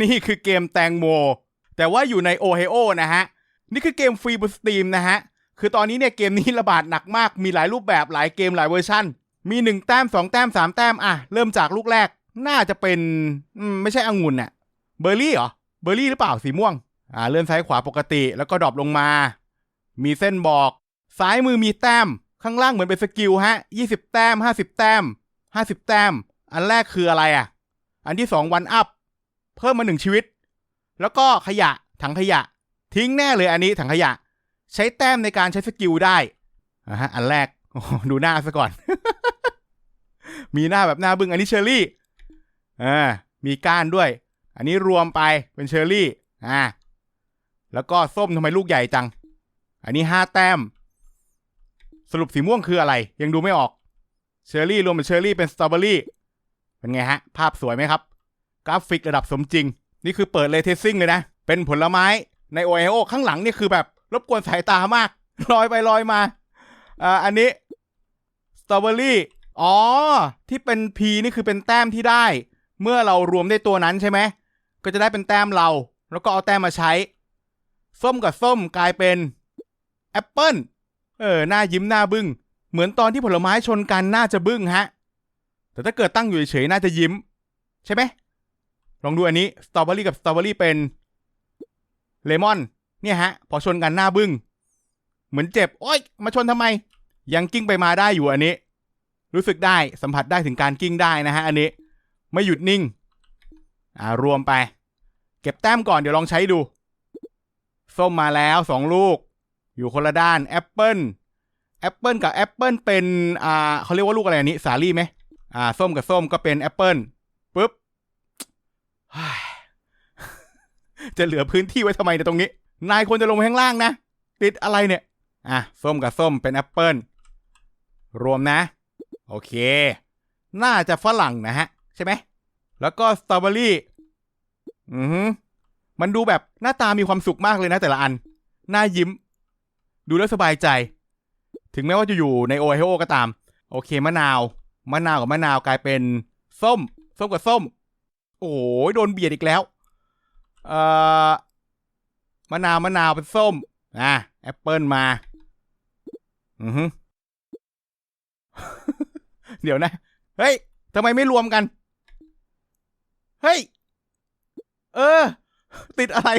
นี่คือเกมแตงโม แต่ว่าอยู่ในโอไฮโอนะฮะ นี่คือเกมฟรีบนสตรีมนะฮะ คือตอนนี้เนี่ยเกมนี้ระบาดหนักมาก มีหลายรูปแบบหลายเกมหลายเวอร์ชันมี 1 แต้ม 2 แต้ม 3 แต้ม อะ เริ่มจากลูกแรก น่าจะเป็นไม่ใช่องุ่นน่ะ เบอร์รี่เหรอ เบอร์รี่หรือเปล่าสีม่วง อ่า เลื่อนซ้ายขวาปกติ แล้วก็ดรอปลงมา มีเส้นบอก ซ้ายมือมีแต้ม ข้างล่างเหมือนเป็นสกิลฮะ20 แต้ม 50 แต้ม 50 แต้ม อันแรกคืออะไรอะ อันที่สองวันอัพ พิ่มมาหนึ่งชีวิต แล้วก็ขยะถังขยะ ทิ้งแน่เลยอันนี้ถังขยะ ใช้แต้มในการใช้สกิลได้อะฮะอันแรกดูหน้าซะก่อน มีหน้าแบบหน้าบึ้งอันนี้เชอร์รี่อ่ามีก้านด้วย อันนี้รวมไปเป็นเชอร์รี่อ่าแล้วก็ส้มทำไมลูกใหญ่จัง อันนี้ห้าแต้ม สรุปสีม่วงคืออะไร ยังดูไม่ออก เชอร์รี่รวมเป็นเชอร์รี่เป็นสตรอเบอรี่ เป็นไงฮะ ภาพสวยไหมครับ กราฟิกระดับสมจริง นี่คือเปิดเลเทซิ่งเลยนะ เป็นผลไม้ในโอไอโอข้างหลังนี่คือแบบรบกวนสายตามาก ลอยไปลอยมาอ่าอันนี้สตรอเบอรี่อ๋อ ที่เป็น P นี่คือเป็นแต้มที่ได้ เมื่อเรารวมได้ตัวนั้นใช่ไหม ก็จะได้เป็นแต้มเรา แล้วก็เอาแต้มมาใช้ ส้มกับส้มกลายเป็นแอปเปิลเออ หน้ายิ้มหน้าบึ้ง เหมือนตอนที่ผลไม้ชนกันน่าจะบึ้งฮะ แต่ถ้าเกิดตั้งอยู่เฉยๆน่าจะยิ้ม ใช่ไหม ลองดูอันนี้สตรอเบอรี่กับสตรอเบอรี่เป็นเลมอน เนี่ยฮะ พอชนกันหน้าบึ้ง เหมือนเจ็บ โอ๊ย มาชนทำไม ยังกิ้งไปมาได้อยู่อันนี้ รู้สึกได้สัมผัสได้ถึงการกิ้งได้นะฮะ อันนี้ ไม่หยุดนิ่ง อ่ารวมไป เก็บแต้มก่อนเดี๋ยวลองใช้ดู ส้มมาแล้วสองลูก อยู่คนละด้านแอปเปิลแอปเปิลกับแอปเปิลเป็น อ่าเขาเรียกว่าลูกอะไรอันนี้ สาลี่ไหมอ่า ส้มกับส้มก็เป็นแอปเปิล จะเหลือพื้นที่ไว้ทำไมในยตรงนี้ นายควรจะลงข้างล่างนะ ติดอะไรเนี่ย อะ ส้มกับส้มเป็นแอปเปิลรวมนะ โอเค น่าจะฝรั่งนะฮะ ใช่ไหม แล้วก็สตรอเบอรี่ อือฮึมันดูแบบหน้าตามีความสุขมากเลยนะแต่ละอัน หน้ายิ้ม ดูแล้วสบายใจ ถึงแม้ว่าจะอยู่ในโอไฮโอก็ตาม โอเค มะนาว มะนาวกับมะนาวกลายเป็น ส้ม ส้มกับส้ม โอ้ยโดนเบียดอีกแล้ว เอ่อมะนาวมะนาวเป็นส้มอะแอปเปิลมา อือฮึเดี๋ยวนะ เฮ้ยทำไมไม่รวมกัน เฮ้ย เออ ติดอะไร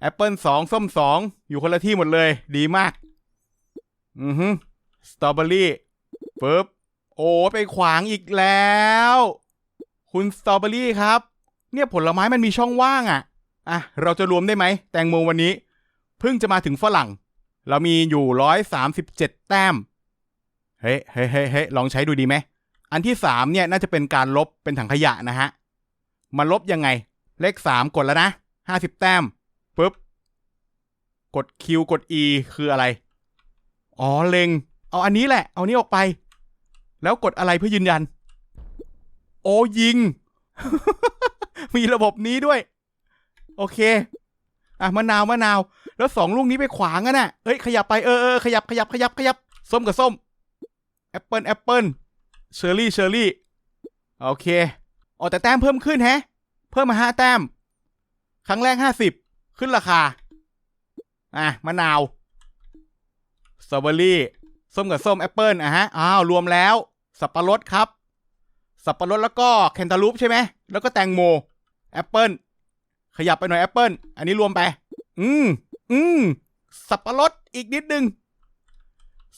แอปเปิลสองส้มสอง อยู่คนละที่หมดเลย ดีมาก อือฮึสตรอเบอรี่ปึ๊บโอ้ไปขวางอีกแล้ว คุณสตรอเบอรี่ครับ เนี่ยผลไม้มันมีช่องว่างอะ่ะอะ เราจะรวมได้ไหม แตงโมวันนี้ เพิ่งจะมาถึงฝรั่ง เรามีอยู่ร้อยสามสิบเจ็ดแต้ม เฮ้ยเฮ้ยเฮ้ยลองใช้ดูดีไหม อันที่สามเนี่ยน่าจะเป็นการลบเป็นถังขยะนะฮะ มันลบยังไง เลขสามกดแล้วนะห้าสิบแต้มปุ๊บ กด Q กด E คืออะไร อ๋อ เลง เอาอันนี้แหละ เอานี้ออกไป แล้วกดอะไรเพื่อยืนยัน อ้ยิง มีระบบนี้ด้วย โอเค อะมะนาวมะนาว แล้วสองลูกนี้ไปขวางกันน่ะเอ้ยขยับไปเออเออขยับขยับขยับขยับส้มกับส้มแอปเปิลแอปเปิลเชอร์รี่เชอร์รี่โอเคอ๋อแต่แต้มเพิ่มขึ้นแฮะ เพิ่มมาห้าแต้ม ครั้งแรกห้าสิบขึ้นราคา อะมะนาวสตรอเบอรี่ส้มกับส้มแอปเปิลอะฮะอ้าวรวมแล้ว สับปะรดครับ สับปะรดแล้วก็แคนตาลูปใช่ไหม แล้วก็แตงโม แอปเปิลขยับไปหน่อยแอปเปิลอันนี้รวมไป อืม อืม สับปะรดอีกนิดนึง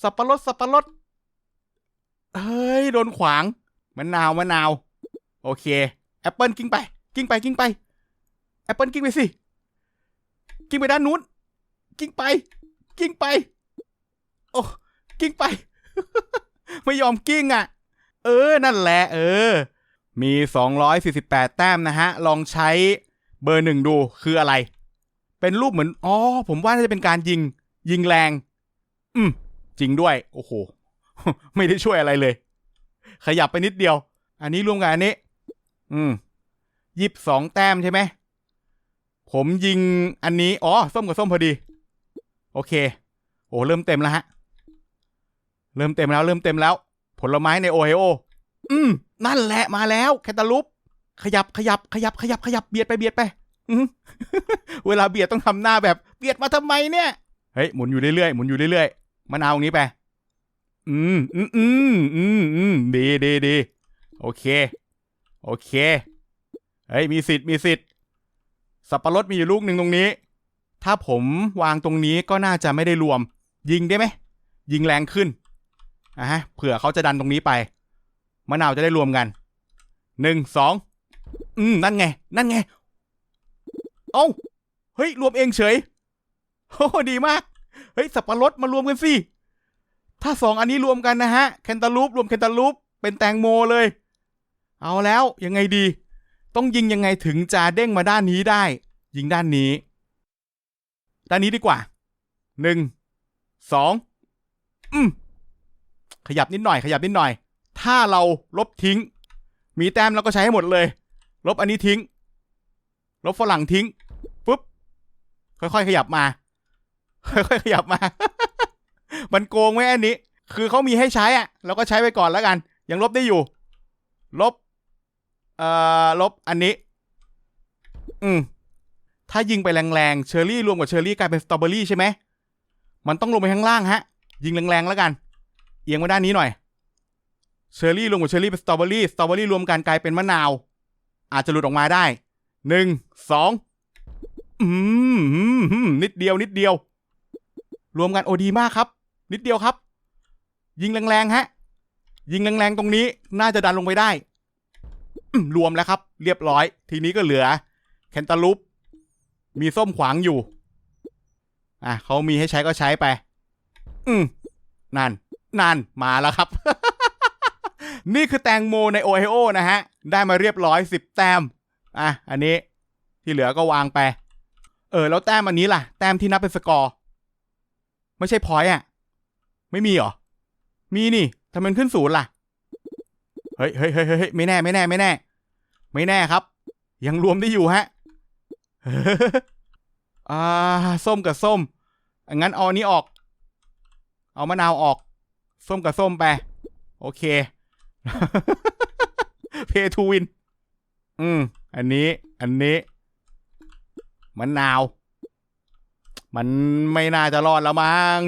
สับปะรด สับปะรด เฮ้ย โดนขวางมะนาวมะนาว โอเค แอปเปิลกิ้งไป กิ้งไป กิ้งไป แอปเปิลกิ้งไปสิ กิ้งไปด้านนู้น กิ้งไป กิ้งไป โอ้ กิ้งไป ไม่ยอมกิ้งอะ เออ นั่นแหละ เออ มี 248 แต้มนะฮะ ลองใช้เบอร์หนึ่งดูคืออะไร เป็นรูปเหมือน อ๋อ ผมว่าน่าจะเป็นการยิง ยิงแรง อืม จริงด้วย โอ้โห ไม่ได้ช่วยอะไรเลย ขยับไปนิดเดียว อันนี้รวมกับอันนี้ อืมยิบสองแต้มใช่ไหม ผมยิงอันนี้ อ๋อ ส้มกับส้มพอดี โอเค โอ้เริ่มเต็มแล้วฮะ เริ่มเต็มแล้ว เริ่มเต็มแล้ว ผลไม้ในโอไฮโอ อืม นั่นแหละมาแล้ว แคนตาลูป ขยับขยับขยับขยับขยับเบียดไปเบียดไปอืเวลาเบียดต้องทำหน้าแบบเบียดมาทำไมเนี่ย เฮ้ยหมุนอยู่เรื่อยๆหมุนอยู่เรื่อยๆมะนาวงนี้ไปอืมอืมอืมอืมอืมดีดีดีโอเค โอเคเฮ้ยมีสิทธิ์มีสิทธิ์สับปะรดมีอยู่ลูกหนึ่งตรงนี้ ถ้าผมวางตรงนี้ก็น่าจะไม่ได้รวม ยิงได้ไหมยิงแรงขึ้นะฮะเผื่อเขาจะดันตรงนี้ไปมะนาวจะได้รวมกันหนึ่งสองอืมนั่นไง นั่นไง เอ้าเฮ้ย รวมเองเฉยโอ้ดีมาก เฮ้ย สับปะรดมารวมกันสิ ถ้าสองอันนี้รวมกันนะฮะ แคนตาลูปรวมแคนตาลูปเป็นแตงโมเลย เอาแล้วยังไงดี ต้องยิงยังไงถึงจะเด้งมาด้านนี้ได้ ยิงด้านนี้ ด้านนี้ดีกว่าหนึ่งสองอืม ขยับนิดหน่อยขยับนิดหน่อย ถ้าเราลบทิ้ง มีแต้มเราก็ใช้ให้หมดเลย ลบอันนี้ทิ้ง ลบฝรั่งทิ้งปุ๊บค่อยๆขยับมา ค่อยๆขยับมา มันโกงไหมอันนี้ คือเขามีให้ใช้อะเราก็ใช้ไปก่อนแล้วกัน ยังลบได้อยู่ ลบ เอ่อลบอันนี้ อืมถ้ายิงไปแรงๆ เชอร์รี่รวมกับเชอร์รี่กลายเป็นสตรอเบอรี่ใช่ไหม มันต้องลงไปข้างล่างฮะ ยิงแรงๆแล้วกัน เอียงมาด้านนี้หน่อยเชอร์รี่รวมกับเชอร์รี่เป็นสตรอเบอรี่สตรอเบอรี่รวมกันกลายเป็นมะนาว อาจจะหลุดออกมาได้หนึ่งสองอืมนิดเดียวนิดเดียว รวมกันโอดีมากครับ นิดเดียวครับ ยิงแรงๆฮะ ยิงแรงๆตรงนี้ น่าจะดันลงไปได้รวมแล้วครับ เรียบร้อย ทีนี้ก็เหลือ แคนตาลูป มีส้มขวางอยู่ อะเขามีให้ใช้ก็ใช้ไป อืมนั่น นั่นมาแล้วครับ นี่คือแตงโมในโอไฮโอนะฮะ ได้มาเรียบร้อยสิบแต้ม อะ อันนี้ที่เหลือก็วางไป เออ แล้วแต้มอันนี้ล่ะ แต้มที่นับเป็นสกอร์ ไม่ใช่พอยต์อะ ไม่มีเหรอ มีนี่ทำไมมันขึ้นศูนย์ล่ะ เฮ้ยเฮ้ยเฮ้ยเฮ้ยไม่แน่ ไม่แน่ ไม่แน่ ไม่แน่ครับ ยังรวมได้อยู่ฮะอ่า ส้มกับส้ม งั้นเอาอันนี้ออก เอามะนาวออก ส้มกับส้มไป โอเค เพทูวิน อืม อันนี้ อันนี้มะนาว มันไม่น่าจะรอดแล้วมั้ง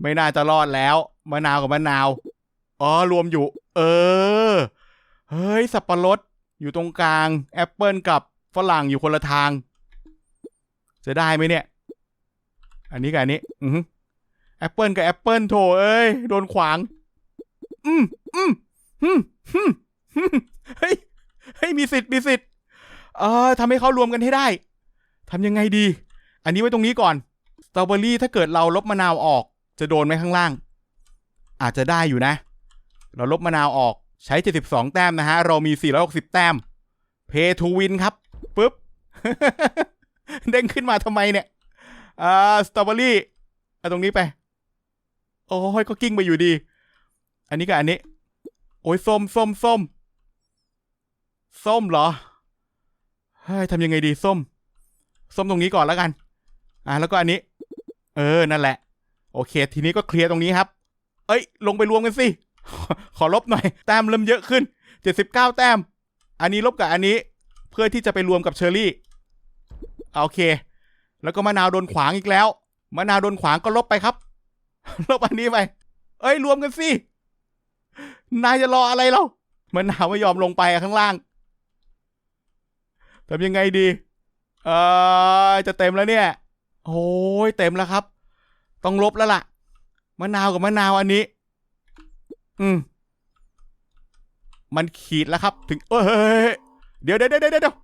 ไม่น่าจะรอดแล้ว มะนาวกับมะนาว อ๋อ รวมอยู่ เออ เฮ้ย สับปะรดอยู่ตรงกลาง แอปเปิลกับฝรั่งอยู่คนละทาง จะได้ไหมเนี่ย อันนี้กับอันนี้ อือ แอปเปิลกับแอปเปิลโถเอ้ย โดนขวาง อืมอืมอืมอืมอืมเฮ้ยเฮ้ยมีสิทธิ์มีสิทธิ์ เออทำให้เขารวมกันให้ได้ทำยังไงดี อันนี้ไว้ตรงนี้ก่อน สตรอเบอรี่ถ้าเกิดเราลบมะนาวออก จะโดนไหมข้างล่าง อาจจะได้อยู่นะ เราลบมะนาวออกใช้ 72 แต้มนะฮะ เรามี 460 แต้ม เพทูวินครับปึ๊บ เด้งขึ้นมาทำไมเนี่ย อ่า สตรอเบอรี่เอาตรงนี้ไป โอ้ยก็กิ้งไปอยู่ดี อันนี้กับอันนี้ โอ้ยส้มส้มส้มส้มเหรอเฮ้ยทำยังไงดีส้ม ส้มตรงนี้ก่อนแล้วกัน อ่าแล้วก็อันนี้ เออนั่นแหละ โอเค ทีนี้ก็เคลียร์ตรงนี้ครับ เอ้ย ลงไปรวมกันสิ ขอลบหน่อย แต้มเริ่มเยอะขึ้น79แต้ม อันนี้ลบกับอันนี้ เพื่อที่จะไปรวมกับเชอร์รี่โอเค แล้วก็มะนาวโดนขวางอีกแล้วมะนาวโดนขวางก็ลบไปครับ ลบอันนี้ไป เอ้ยรวมกันสิ นายจะรออะไรเรามะนหาวไม่ยอมลงไปข้างล่างทำยังไงดี เออจะเต็มแล้วเนี่ย โอ้ยเต็มแล้วครับ ต้องลบแล้วล่ะ มะนาวกับมะนาวอันนี้ อืม มันขีดแล้วครับ ถึง เอ้ย เดี๋ยวเดี๋ยวเดี๋ยวเดี๋ยว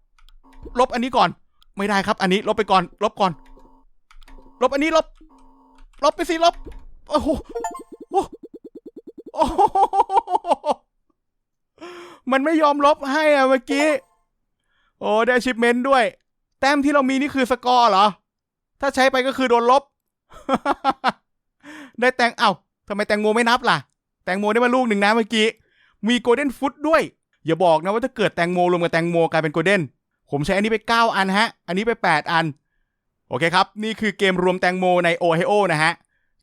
ลบอันนี้ก่อน ไม่ได้ครับ อันนี้ลบไปก่อน ลบก่อน ลบอันนี้ลบ ลบไปสิลบ โอ้โหโอ้มันไม่ยอมลบให้อะเมื่อกี้ โอ้ได้ชิปเมนต์ด้วย แต้มที่เรามีนี่คือสกอร์เหรอ ถ้าใช้ไปก็คือโดนลบ ได้แตงเอ้าทำไมแตงโมไม่นับล่ะ แตงโมได้มาลูกหนึ่งนะเมื่อกี้ มีโกลเด้นฟุตด้วย อย่าบอกนะว่าถ้าเกิดแตงโมรวมกับแตงโมกลายเป็นโกลเด้น ผมใช้อันนี้ไป 9 อันฮะ อันนี้ไป 8 อัน โอเคครับ นี่คือเกมรวมแตงโมในโอไฮโอนะฮะ